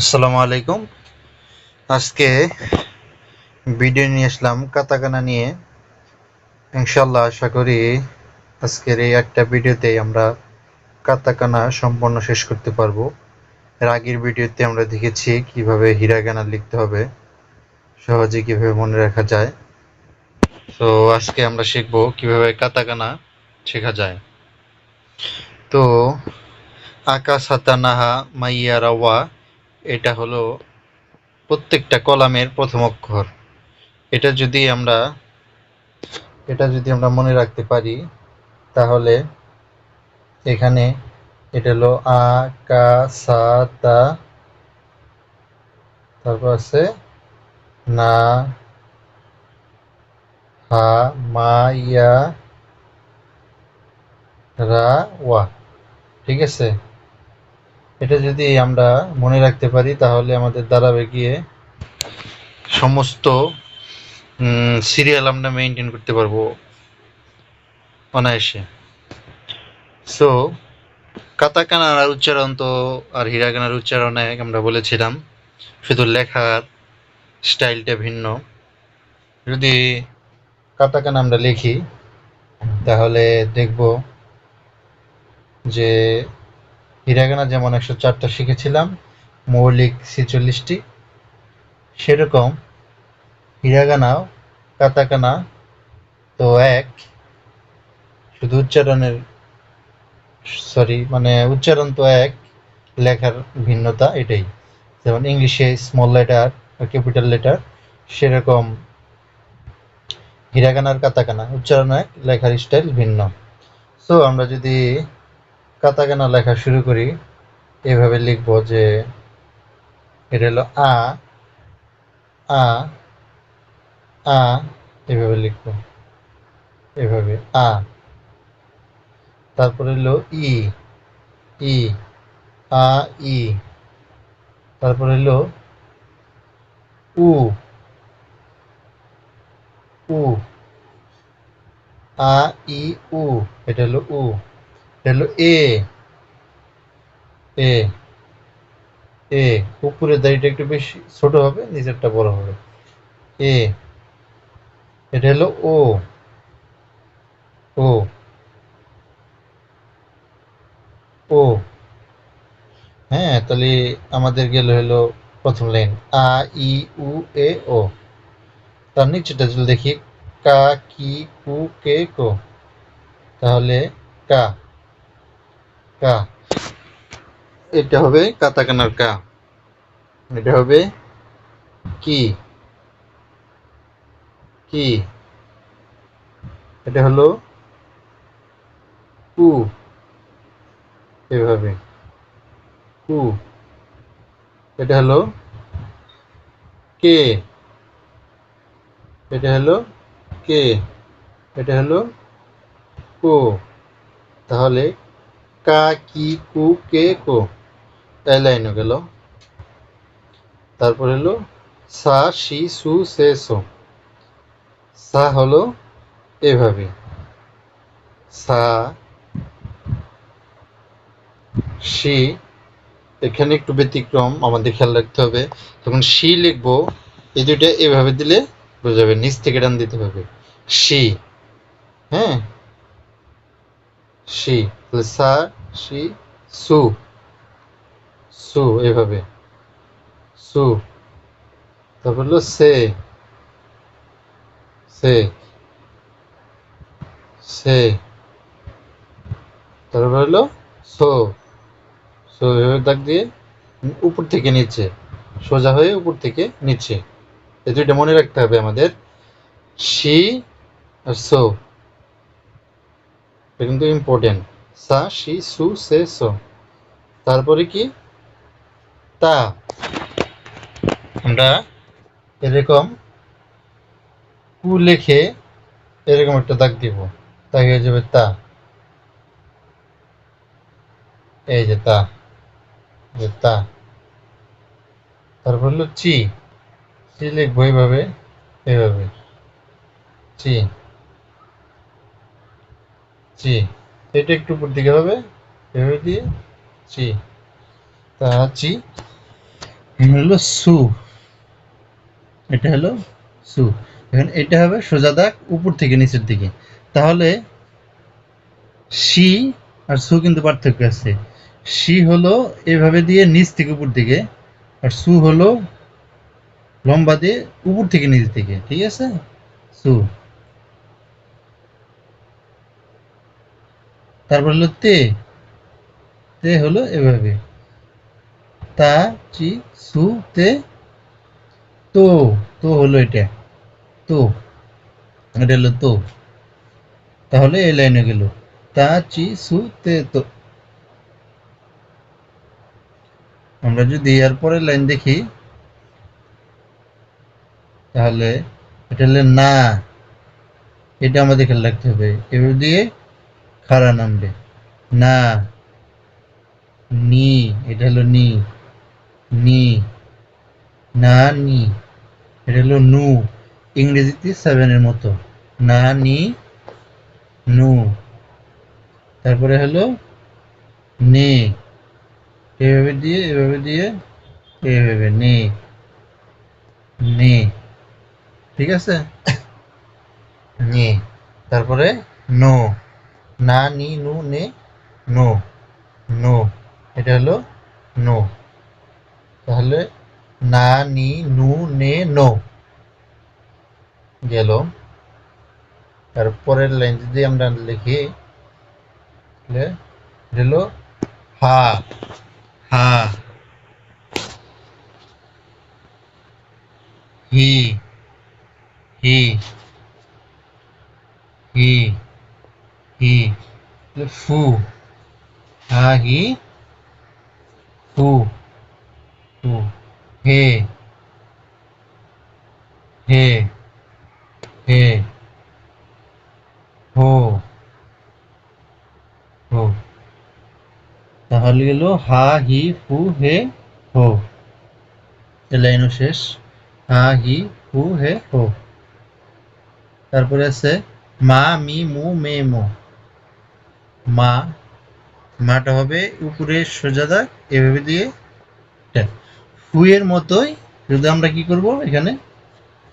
আসসালামু আলাইকুম। আজকে ভিডিও নিয়ে আসলাম কাতাকানা নিয়ে। ইনশাল্লাহ আশা করি আজকের এই একটা ভিডিওতে আমরা কাতাকানা সম্পূর্ণ শেষ করতে পারব। এর আগের ভিডিওতে আমরা দেখেছি কীভাবে হিরাগানা লিখতে হবে, সহজে কীভাবে মনে রাখা যায়। তো আজকে আমরা শিখব কীভাবে কাতাকানা শেখা যায়। তো আকা সাতানাহা মাইয়া রাওয়া এটা হলো প্রত্যেকটা কলামের প্রথম অক্ষর। এটা যদি আমরা, এটা যদি আমরা মনে রাখতে পারি, তাহলে এখানে এটা হলো আ, কা, সা, তা, তারপর আছে না, হা, মা, ইয়া, রা, ওয়া। ঠিক আছে? এটা যদি আমরা মনে রাখতে পারি, তাহলে আমাদের দাঁড়াবে গিয়ে সমস্ত সিরিয়াল আমরা মেনটেন করতে পারব অনায়াসে। সো কাতাকানার উচ্চারণ তো, আর হিরাগানার উচ্চারণ এক আমরা বলেছিলাম, শুধু লেখার স্টাইলটা ভিন্ন। যদি কাতাকানা আমরা লিখি, তাহলে দেখব যে হিরাগানা যেমন একশো চারটা শিখেছিলাম, মৌলিক ছেচল্লিশটি। সেরকম হিরাগানাও, কাতাকানা তো এক। শুধু উচ্চারণের, সরি মানে উচ্চারণ তো এক, লেখার ভিন্নতা এটাই। যেমন ইংলিশে স্মল লেটার ক্যাপিটাল লেটার সেরকম হিরাগানার, কাতাকানা। উচ্চারণ এক, লেখার স্টাইল ভিন্ন। সো আমরা যদি কাতাকানা লেখা শুরু করি, এভাবে লিখব যে এটা হলো আ আ আ, এভাবে লিখব। এভাবে আ। তারপরে হলো ই ই, আ, ই। তারপরে হলো উ উ, আ, ই, উ। এটা হলো উ। হলো এ এ এ উপরের দাড়িটা একটু বেশি, ছোট হবে, নিচেরটা বড় হবে। এ এটা হলো ও ও ও হ্যাঁ তাহলে আমাদের গেল হলো প্রথম লাইন আ, ই, উ, এ, ও। তার নিচেটা যদি দেখি, কা, কি, কু, কে, কো। তাহলে কা। কা। এটা হবে কাতাকানার কা। এটা হবে কি? কি? এটা হলো কু। এভাবে। কু। এটা হলো কে? এটা হলো কে? এটা হলো কো। তাহলে কা, কি, কু, কে, কো। এই লাইনও গেল। তারপর হলো, সা, শি, সু, সে, সো। সা হলো এভাবে। সা, শি, এখানে একটু ব্যতিক্রম, আমাদের খেয়াল রাখতে হবে। তখন শি লিখব, এই দুইটা এভাবে দিলে বোঝাবে নিচ থেকে টান দিতে হবে। শি হ্যাঁ? শি। সা শি সু। সু এভাবে সু। তারপর হলো সে। সে। সে। তারপর হলো সো। সো এভাবে দাগ দিয়ে উপর থেকে নিচে, সোজা হয়ে উপর থেকে নিচে। এই দুইটা মনে রাখতে হবে আমাদের। শি আর সো। এটা কিন্তু ইম্পর্টেন্ট সা, শি, সু, সে তারপরে কি? তা। আমরা এরকম কু লেখে এরকম একটা দাগ দিব। তাই হয়ে যাবে তা। এই যে তা। যে তা। তারপর হলো চি। চি লিখব এইভাবে এইভাবে। চি। চি। এটা একটু উপর দিকে হবে। এভাবে দিয়ে চি। তা চি। হলো সু। এটা হলো সু। এখন এটা হবে সোজা দাগ উপর থেকে নিচের দিকে। তাহলে সি আর সু কিন্তু পার্থক্য আছে। সি হলো এভাবে দিয়ে নিচ থেকে উপর দিকে আর সু হলো লম্বা দিয়ে উপর থেকে নিচ দিকে। ঠিক আছে? সু। তারপর হলো তে। তে হলো এভাবে। তা, চি, সু, তে। তো তো হলো এটা। তো, এটা হলো তো। তাহলে এই লাইনে গেল। তা, চি, সু, তে, তো। আমরা যদি এর পরের লাইন দেখি, তাহলে এটা হলে না। এটা আমাদের খেয়াল রাখতে হবে। এভাবে দিয়ে খাড়া নামবে না, নি, এটা হলো নি। নি, না, নি, এটা হলো নু। ইংরেজিতে সেভেনের মতো। না, নি, নু। তারপরে হলো নে। এভাবে দিয়ে এভাবে দিয়ে, এভাবে নে। নে। ঠিক আছে? নে। তারপরে নো। না, নি, নু, নে, নো নো, এটা হলো নো। তাহলে না, নি, নু, নে, নো গেল। তারপরের লাইন যদি আমরা লিখি, তাহলে হলো হা হা। হি হি হি। হি তাহলে ফু হা হি ফু ফু হে হে হে হো হো তাহলে গেল হা, হি, ফু, হে, হো। এ লাইনও শেষ। হা, হি, ফু, হে, হো। তারপরে আছে মা, মি, মু, মে, মো। মা, মাটা হবে উপরে সোজা দাগ, এভাবে দিয়ে ফুয়ের মতোই যদি আমরা কি করব এখানে?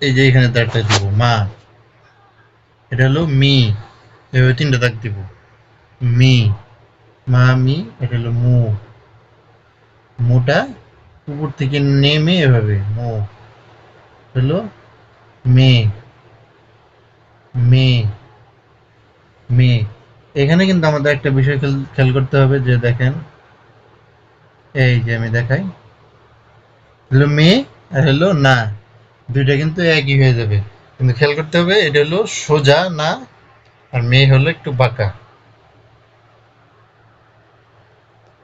এই যে এখানে দাগটা দিব, মা। এটা হলো মি। এভাবে তিনটা দাগ দিব। মি, মা, মি, এটা হলো মু। মুটা উপর থেকে নেমে এভাবে, মু। হলো মে। মে। মে। এখানে কিন্তু আমাদের একটা বিষয় খেয়াল করতে হবে যে দেখেন, এই যে আমি দেখাই। হলো মে আর হলো না, দুইটা কিন্তু একই হয়ে যাবে। কিন্তু খেয়াল করতে হবে, এটা হলো সোজা না, আর মেয়ে হলো একটু বাঁকা।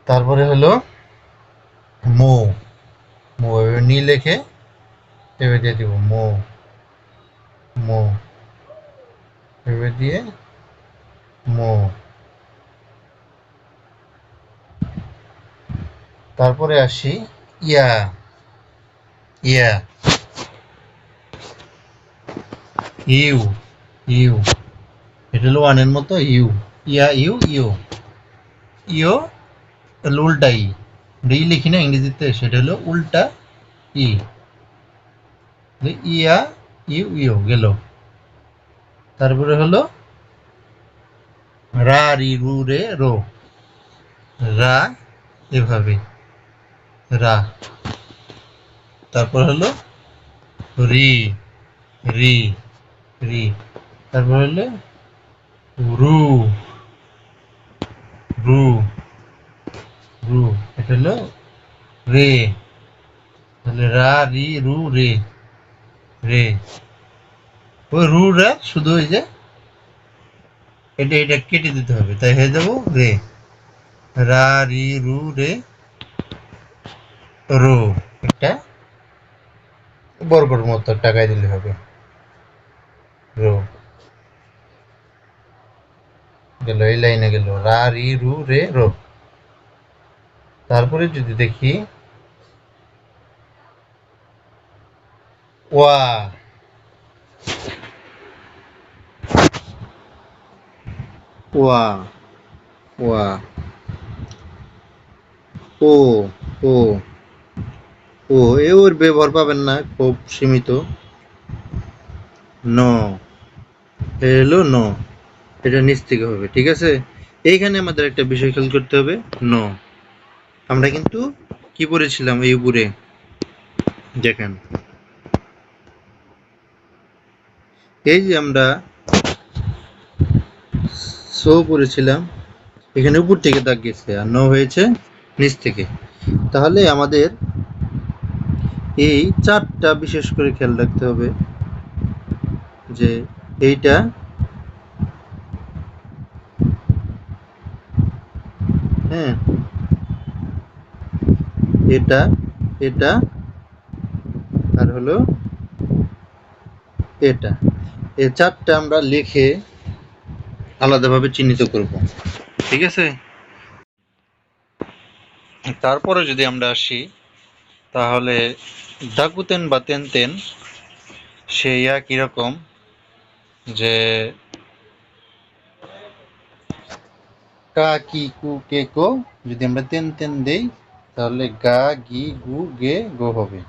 তারপরে হলো মো মো নি লেখে এভাবে দিয়ে দিব, মো মো। এভাবে দিয়ে মো। তারপরে আসি। ইয়া। ইয়া। ইউ। ইউ। এটা হলো ওয়ানের মতো ইউ। ইয়া, ইউ ইউ। ইউ হলো উল্টা ই। ই লিখি না, ইংরেজিতে সেটা হলো উল্টা ই। ইয়া, ইউ ইউ গেল। তারপরে হলো রা, রি রু রে, রো। রা, এভাবে। রা। তারপর হলো রি রি রি। তারপর হলো রু রু রু। এটা হলো রে। তাহলে রা, রি, রু, রে। রে। ওই রু রা শুধু ওই যে এটা এটা কেটে দিতে হবে। তাই হয়ে যাব রে। রা, রি, রু, রে, রো একটা বর্গর মতো টাকায় দিলে হবে। রো গেল, এই লাইনে গেল। রা, রি, রু, রে, রো। তারপরে যদি দেখি ওয়া ওয়া ওয়া ও ও ও এ ওর ব্যবহার পাবেন না, খুব সীমিত। ন। এ হলো ন। এটা নিচ থেকে হবে, ঠিক আছে? এইখানে আমাদের একটা বিষয় খেয়াল করতে হবে, ন। আমরা কিন্তু কি পড়েছিলাম এই উপরে? দেখেন। এই যে আমরা সো পড়েছিলাম। এখানে উপর থেকে দাগ গেছে, আর ন হয়েছে নিচ থেকে। তাহলে আমাদের এই চারটা বিশেষ করে খেয়াল রাখতে হবে যে এইটা হ্যাঁ এটা এটা, আর হলো এটা। এই চারটা আমরা লিখে আলাদাভাবে চিহ্নিত করব। ঠিক আছে? তারপরে যদি আমরা আসি, তাহলে দাকুতেন বা তেন তেন, সে ইয়া কীরকম যে কা, কি, কু, কে, কো, যদি আমরা তেন তেন দেই, তাহলে গা, গি, গু, গে, গো হবে।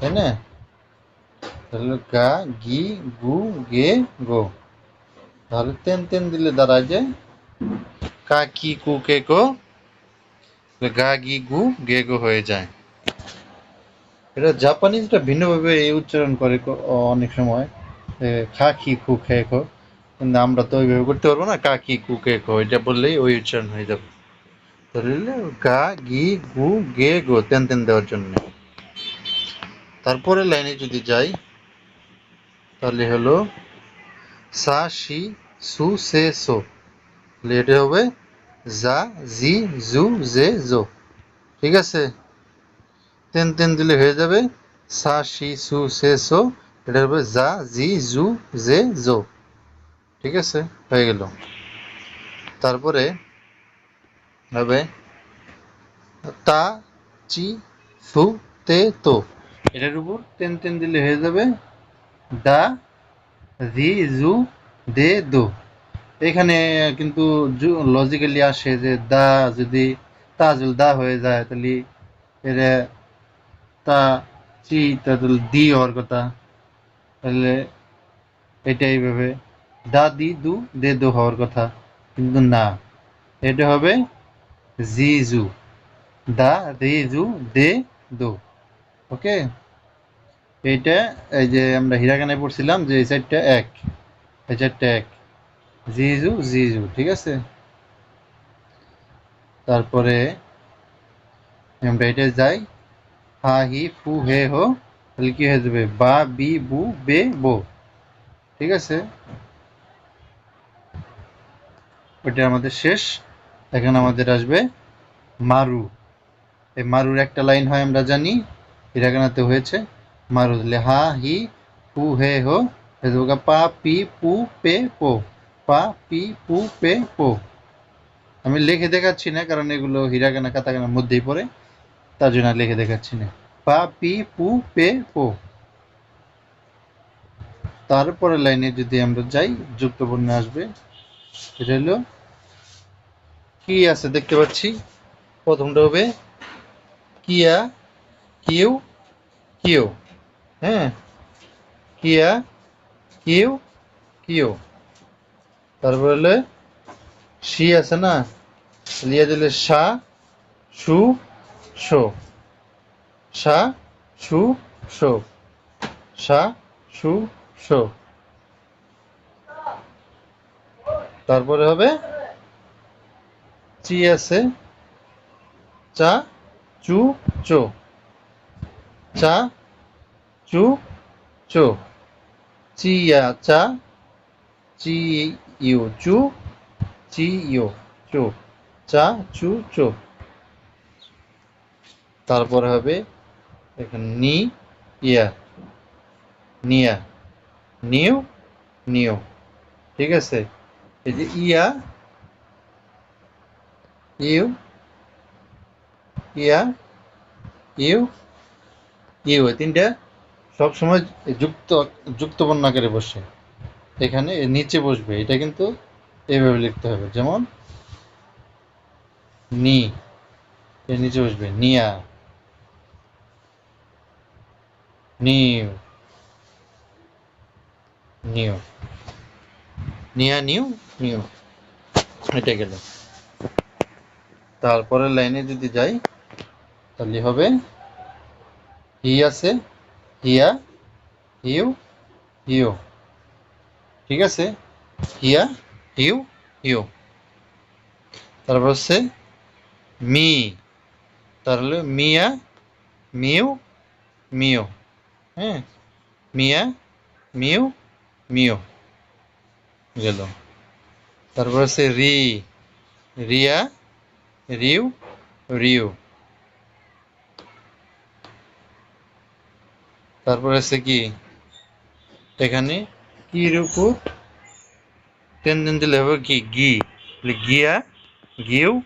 তাই না? তাহলে গা, গি, গু, গে, গো। তাহলে তেন তেন দিলে দাঁড়ায় যে কা কি কু কে কো গা গি গু গে গো হয়ে যায়। এটা জাপানিজরা ভিন্নভাবে এই উচ্চারণ করে অনেক সময়। খা কি খু খে খো কিন্তু আমরা তো ওইভাবে করতে পারব না, কা কি কু খো এটা বললেই ওই উচ্চারণ হয়ে যাবে। তাহলে গা গি গু গে গো, তেন তেন দেওয়ার জন্য। তারপরে লাইনে যদি যাই, তাহলে হলো সা, শি সু সে সো। এটা হবে জা জি, জু, জে, জো। ঠিক আছে? তেন তেন দিলে হয়ে যাবে সা, শি, সু, সে, সো। এটা হবে জা জি, জু, জে, জো। ঠিক আছে? হয়ে গেল। তারপরে হবে তা, চি সু তে, তো। এটার উপর তেন তেন দিলে হয়ে যাবে দা, জি, জু দে দো। এখানে কিন্তু লজিক্যালি আসে যে দা যদি তাজুল দা হয়ে যায়, তাহলে এর তা চি তাহলে দি হওয়ার কথা। তাহলে এটা এইভাবে দা, দি, দু, দে, দো হওয়ার কথা। কিন্তু না, এটা হবে জি, জু। দা, রি, জু, দে, দো। ওকে? এইটা এই যে আমরা হিরাগানে পড়ছিলাম যে এই সাইডটা এক। চারটা এক জিজু জিজু ঠিক আছে? তারপরে আমরা এটা যাই। হা, হি, ফু, হে, হো, তাহলে কি হয়ে যাবে? বা, বি, বু, বে, বো, ঠিক আছে? ওটা আমাদের শেষ। এখন আমাদের আসবে মারু। এই মারুর একটা লাইন হয়, আমরা জানি। হিরাগানাতে হয়েছে। মারু হা, হি, ফু, হে, হো হয়ে যাবে পা পি পু পে পো পা পি পু পে পো আমি লিখে দেখাচ্ছি না, কারণ এগুলো হিরাগানা কাতাগানার মধ্যেই পড়ে। তার জন্য লিখে দেখাচ্ছি না। পা পি পু পে পো তারপরে লাইনে যদি আমরা যাই যুক্ত বর্ণ আসবে। এটা হলো, কি আছে দেখতে পাচ্ছি? প্রথমটা হবে, কিয়া, কিউ কিউ হ্যাঁ কিয়া কিউ কিউ। তারপর হলে সি আছে না? লিয়া দিলে সা সু শো। সা সু শো। সা সু শো। তারপরে হবে চি আছে। চা, চু, চো। চা, চু, চো। চিয়া চা চি ইউ চু চি ইউ চো চা চু চো তারপরে হবে এখানে নি, ইয়া, নিয়া, নিউ নিউ, ঠিক আছে? এই যে ইয়া, ইউ ইয়া, ইউ ইউ, এই তিনটা সবসময় যুক্ত যুক্ত বর্ণ আকারে বসে। এখানে নিচে বসবে। এটা কিন্তু এভাবে লিখতে হবে। যেমন, নি। এর নিচে বসবে। নিয়া। নিউ। নিউ। নিয়া, নিউ নিউ। এটা গেল। তারপরের লাইনে যদি যাই, তাহলে হবে, হি আছে। হিয়া হিউ হিউ ঠিক আছে? হিয়া হিউ হিউ তারপর হচ্ছে মি তাহলে মিয়া, মিউ মিউ। হ্যাঁ? মিয়া, মিউ মিউ। গেল তারপর হচ্ছে রি। রিয়া, রিউ রিউ। তারপর আছে কি? এখানে কির উপর টেন দিন দিলে হবে কি? গি। গিয়া, গিউ,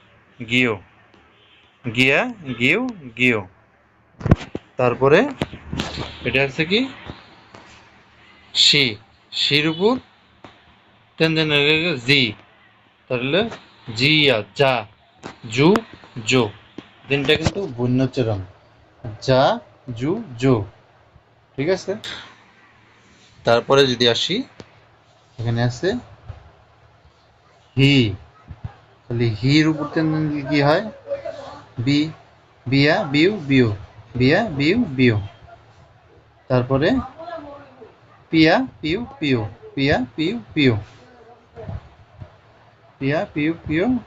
গিও। গিয়া, গিউ, গিও। তারপরে এটা হচ্ছে কি? শি। শির উপর দিন জি। তাহলে জিয়া, যা, জু, জো। দিনটা কিন্তু বন্যচরণ। যা, জু, জো। ঠিক আছে? তারপরে যদি আসি, এখানে আছে, হি। তাহলে হির উপর কি হয়? বি, বিয়া, বিউ বিউ। বিয়া, বিউ বিউ। তারপরে পিয়া, পিউ পিউ। পিয়া, পিউ পিউ। পিয়া, পিউ পিউ।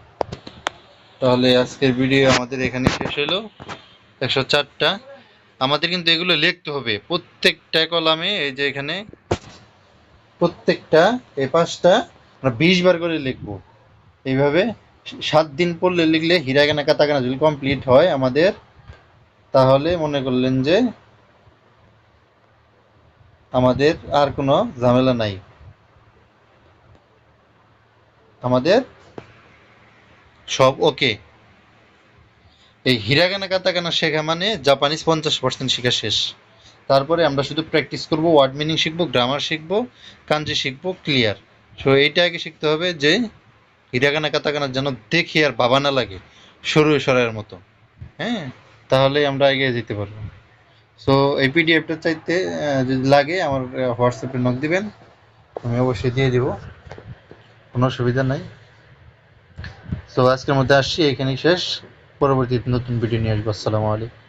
তাহলে আজকের ভিডিও আমাদের এখানে শেষ হলো। একশো চারটা। আমাদের কিন্তু এগুলো লিখতে হবে। প্রত্যেকটা কলামে এই যে এখানে প্রত্যেকটা এ পাঁচটা বিশ বার করে লিখব। এইভাবে সাত দিন পড়লে লিখলে হিরাগানা, কাতাগানা যদি কমপ্লিট হয় আমাদের, তাহলে মনে করলেন যে আমাদের আর কোনো ঝামেলা নাই। আমাদের সব ওকে এই হিরাগানা কাতাকানা শেখা মানে জাপানিজ পঞ্চাশ পার্সেন্ট শেখা শেষ। তারপরে আমরা শুধু প্র্যাকটিস করব ওয়ার্ড মিনিং শিখব গ্রামার শিখব কাঞ্জি শিখব ক্লিয়ার সো এইটা আগে শিখতে হবে যে হিরাগানা কাতাকানা যেন দেখি আর বাবা না লাগে, সরু সরাইয়ের মতো। হ্যাঁ তাহলে আমরা এগিয়ে যেতে পারব। সো এই পিডিএফটা চাইতে যদি লাগে, আমার হোয়াটসঅ্যাপে নক দিবেন। আমি অবশ্যই দিয়ে দিব। কোনো অসুবিধা নাই। তো আজকের মধ্যে আসছি, এখানেই শেষ। পরবর্তী নতুন ভিডিও নিয়ে আসব। আসসালামু আলাইকুম।